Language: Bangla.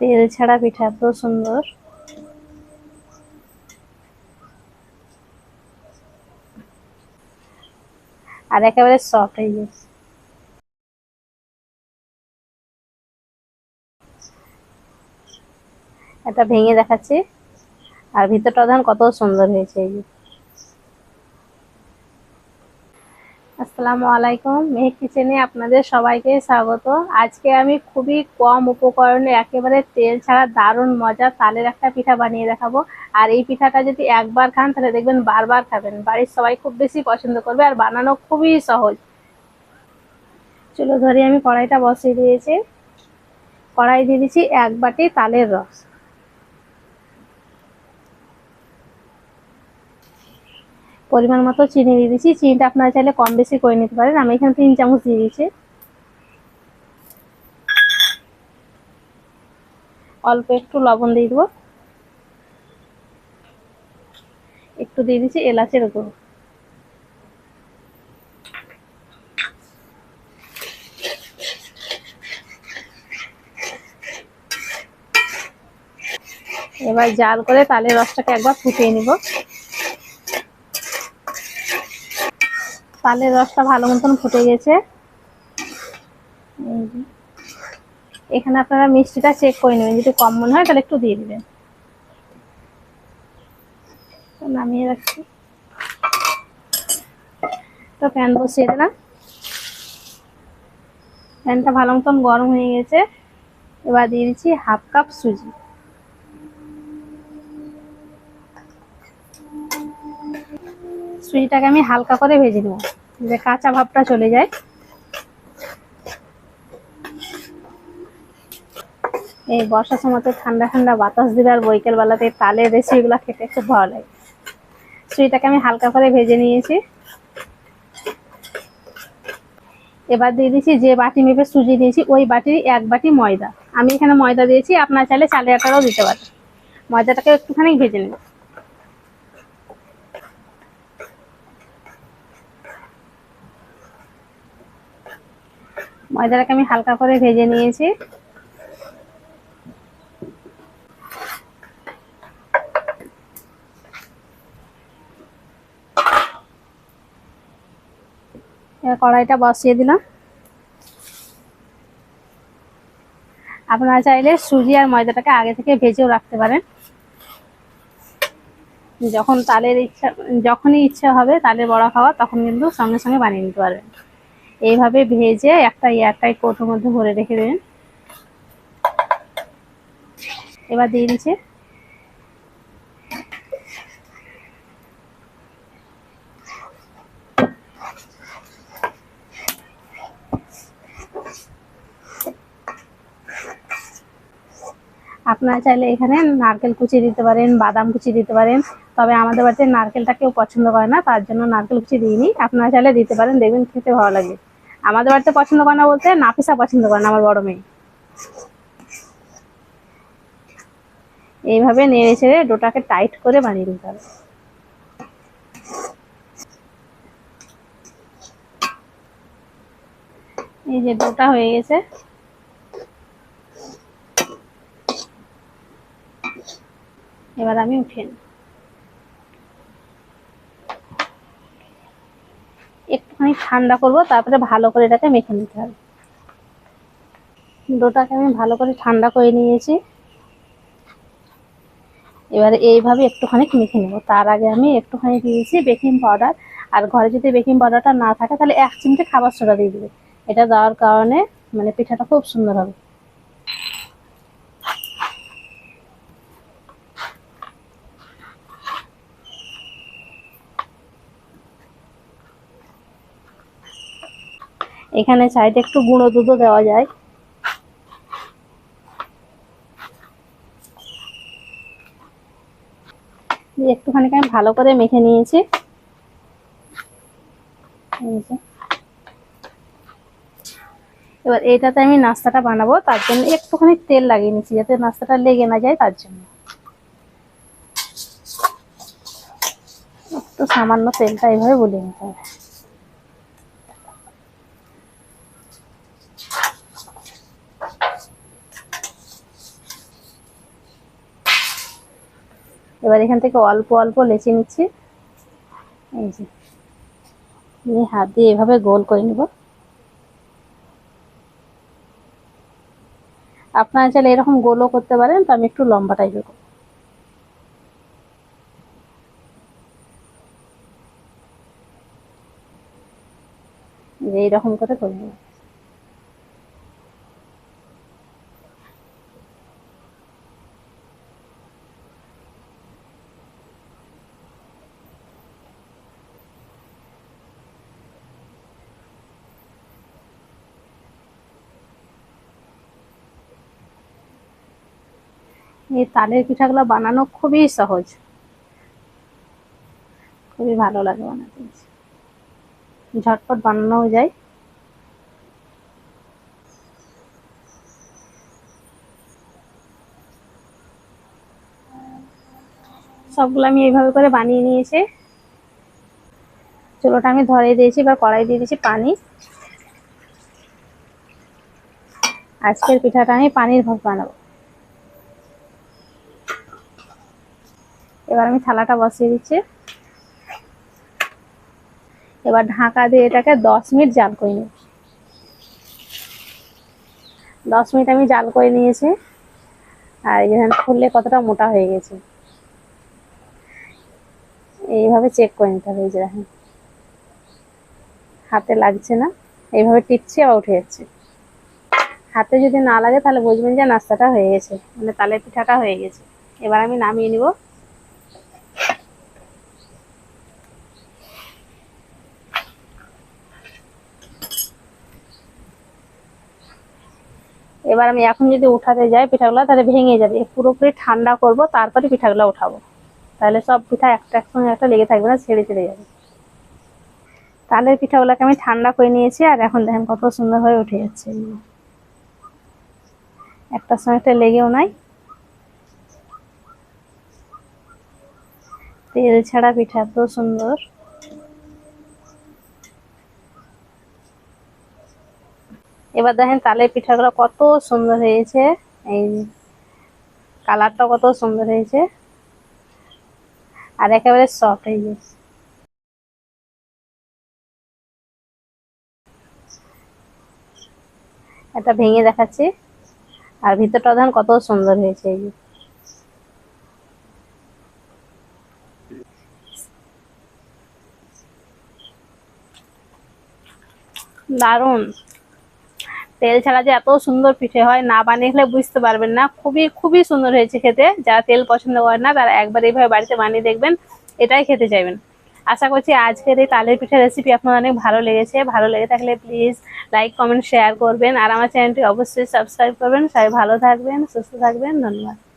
তেল ছাড়া পিঠা এত সুন্দর। আর একেবারে সফট হয়ে গেছে এটা ভেঙে দেখাচ্ছি। আর ভিতরটা ধান কত সুন্দর হয়েছে এই যে। আসসালামু আলাইকুম। মেহেক কিচেনে আপনাদের সবাইকে স্বাগত। আজকে আমি খুবই কম উপকরণে একেবারে তেল ছাড়া দারুণ মজা তালের একটা পিঠা বানিয়ে দেখাবো। আর এই পিঠাটা যদি একবার খান, তাহলে দেখবেন বারবার খাবেন। বাড়ির সবাই খুব বেশি পছন্দ করবে আর বানানো খুবই সহজ। চলো ধরে, আমি কড়াইটা বসিয়ে দিয়েছি। কড়াই দিয়ে দিচ্ছি এক বাটি তালের রস। পরিমাণ মতো চিনি দিয়ে দিচ্ছি চিনিটা আপনারা চাইলে কম বেশি করে নিতে পারেন। আমি এখানে তিন চামচ দিয়ে দিচ্ছি অল্প একটু লবণ দিয়ে দেবো। একটু দিয়ে দিচ্ছি এলাচের উপর এবার জাল করে তালের রসটাকে একবার ফুটিয়ে নিব। তালের রসটা ভালো মতন ফুটে গেছে। এখানে আপনারা মিষ্টিটা চেক করে নেবেন, যদি কম মনে হয় তাহলে একটু দিয়ে দিবেন। নামিয়ে রাখছি। তো প্যান বসিয়ে দিলাম। প্যানটা ভালো মতন গরম হয়ে গেছে। এবার দিয়ে দিচ্ছি হাফ কাপ সুজি। সুজিটাকে আমি হালকা করে ভেজে নেব। যে কাঁচা ভাবটা চলে যায়। এই বর্ষার সময় তো ঠান্ডা ঠান্ডা বাতাস দিবে আর বৈকাল বেলাতে তালের রেসিপিগুলো খেতে খুব ভালো লাগে। সুজিটাকে আমি হালকা করে ভেজে নিয়েছি। এবার দিয়ে দিচ্ছি যে বাটি মেপে সুজি দিয়েছি ওই বাটির এক বাটি ময়দা। আমি এখানে ময়দা দিয়েছি, আপনার চাইলে চালের আটারও দিতে পারেন। ময়দাটাকে একটুখানি ভেজে নেব ময়দাটাকে আমি হালকা করে ভেজে নিয়েছি। কড়াইটা বসিয়ে দিলাম। আপনারা চাইলে সুজি আর ময়দাটাকে আগে থেকে ভেজেও রাখতে পারেন। যখন তালের ইচ্ছা যখনই ইচ্ছা হবে তালের বড়া খাওয়া, তখন কিন্তু সঙ্গে সঙ্গে বানিয়ে নিতে পারবেন। এইভাবে ভেজে একটা এয়ারটাইট কৌটোর মধ্যে ভরে রেখে দেবেন। এবার দিয়ে দিচ্ছে। আপনারা চাইলে এখানে নারকেল কুচি দিতে পারেন, বাদাম কুচি দিতে পারেন, তবে আমাদের বাড়িতে নারকেলটা কেউ পছন্দ করে না, তার জন্য নারকেল কুচি দিইনি। আপনারা চাইলে দিতে পারেন, দেখবেন খেতে ভালো লাগে। আমাদের বাড়িতে পছন্দ করে না বলতে নাফিসা পছন্দ করে না, আমার বড় মেয়ে। এইভাবে নেড়ে ছেড়ে ডোটাকে টাইট করে বানিয়ে দিতে হবে। এই যে ডোটা হয়ে গেছে। এবার আমি উঠে নিই একটুখানি ঠান্ডা করব, তারপরে ভালো করে এটাকে মেখে নিতে হবে। ডোটাকে আমি ভালো করে ঠান্ডা করে নিয়েছি। এবারে এইভাবে একটুখানি মেখে নেব। তার আগে আমি একটুখানি দিয়েছি বেকিং পাউডার। আর ঘরে যদি বেকিং পাউডারটা না থাকে, তাহলে এক চিমটে খাবার সোডা দিয়ে দেবে। এটা দেওয়ার কারণে মানে পিঠাটা খুব সুন্দর হবে। এখানে সাইডে একটু গুঁড়ো দুধও দেওয়া যায়। একটুখানি আমি ভালো করে মেখে নিয়েছি। এবার এটাতে আমি নাস্তাটা বানাবো, তার জন্য একটুখানি তেল লাগিয়ে নিচ্ছি, যাতে নাস্তাটা লেগে না যায় তার জন্য। একটু সামান্য তেলটা এইভাবে বলিয়ে নিতে হবে। এবার এখান থেকে অল্প অল্প লেচি নিচ্ছি। এই যে নিয়ে হাত দিয়ে এভাবে গোল করে নেব। আপনারা চাইলে এরকম গোলও করতে পারেন, তো আমি একটু লম্বা টাইপের করব। এইরকম করে করে এই তালের পিঠাগুলো বানানো খুবই সহজ। খুবই ভালো লাগে বানাতে। ঝটপট বানানোও যায়। সবগুলো আমি এইভাবে করে বানিয়ে নিয়েছি। চুলোটা আমি ধরে দিয়েছি এবার কড়াই দিয়ে দিয়েছি পানি। আজকের পিঠাটা আমি পানির ভাত বানাবো। এবার আমি থালাটা বসিয়ে দিচ্ছি। এবার ঢাকা দিয়ে এটাকে দশ মিনিট জাল করে নিই। দশ মিনিট আমি জাল করে নিয়েছি। আর এখানে খুললে কতটা মোটা হয়ে গেছে। এইভাবে চেক করে নিতে হবে এই যে হাতে লাগছে না। এইভাবে টিপছি আবার উঠে যাচ্ছে। হাতে যদি না লাগে তাহলে বুঝবেন যে নাস্তাটা হয়ে গেছে। মানে তালে পিঠাটা হয়ে গেছে। এবার আমি নামিয়ে নিব। এবার আমি এখন যদি উঠাতে যাই পিঠাগুলো, তাহলে ভেঙে যাবে। পুরোপুরি ঠান্ডা করব, তারপরে পিঠাগুলো উঠাবো। তাহলে সব পিঠা একটা একসঙ্গে একটা লেগে থাকবে না, ছেড়ে ছেড়ে যাবে। তালের পিঠাগুলোকে আমি ঠান্ডা করে নিয়েছি, আর এখন দেখেন কত সুন্দর হয়ে উঠে যাচ্ছে। একটার সঙ্গে একটা লেগেও নাই। তেল ছাড়া পিঠা এত সুন্দর। এবার দেখেন তালের পিঠাগুলো কত সুন্দর হয়েছে। এই কালারটা কত সুন্দর হয়েছে। আর একেবারে সফট হয়ে গেছে এটা ভেঙে দেখাচ্ছি। আর ভিতরটা দেখেন কত সুন্দর হয়েছে এই যে। দারুণ। তেল ছাড়া যে এত সুন্দর পিঠে হয়, না বানিয়ে খেলে বুঝতে পারবেন না। খুবই খুবই সুন্দর হয়েছে খেতে। যারা তেল পছন্দ করেন না, তারা একবার এইভাবে বাড়িতে বানিয়ে দেখবেন, এটাই খেতে চাইবেন। আশা করছি আজকের এই তালের পিঠার রেসিপি আপনার অনেক ভালো লেগেছে। ভালো লেগে থাকলে প্লিজ লাইক কমেন্ট শেয়ার করবেন। আর আমার চ্যানেলটি অবশ্যই সাবস্ক্রাইব করবেন। সবাই ভালো থাকবেন, সুস্থ থাকবেন। ধন্যবাদ।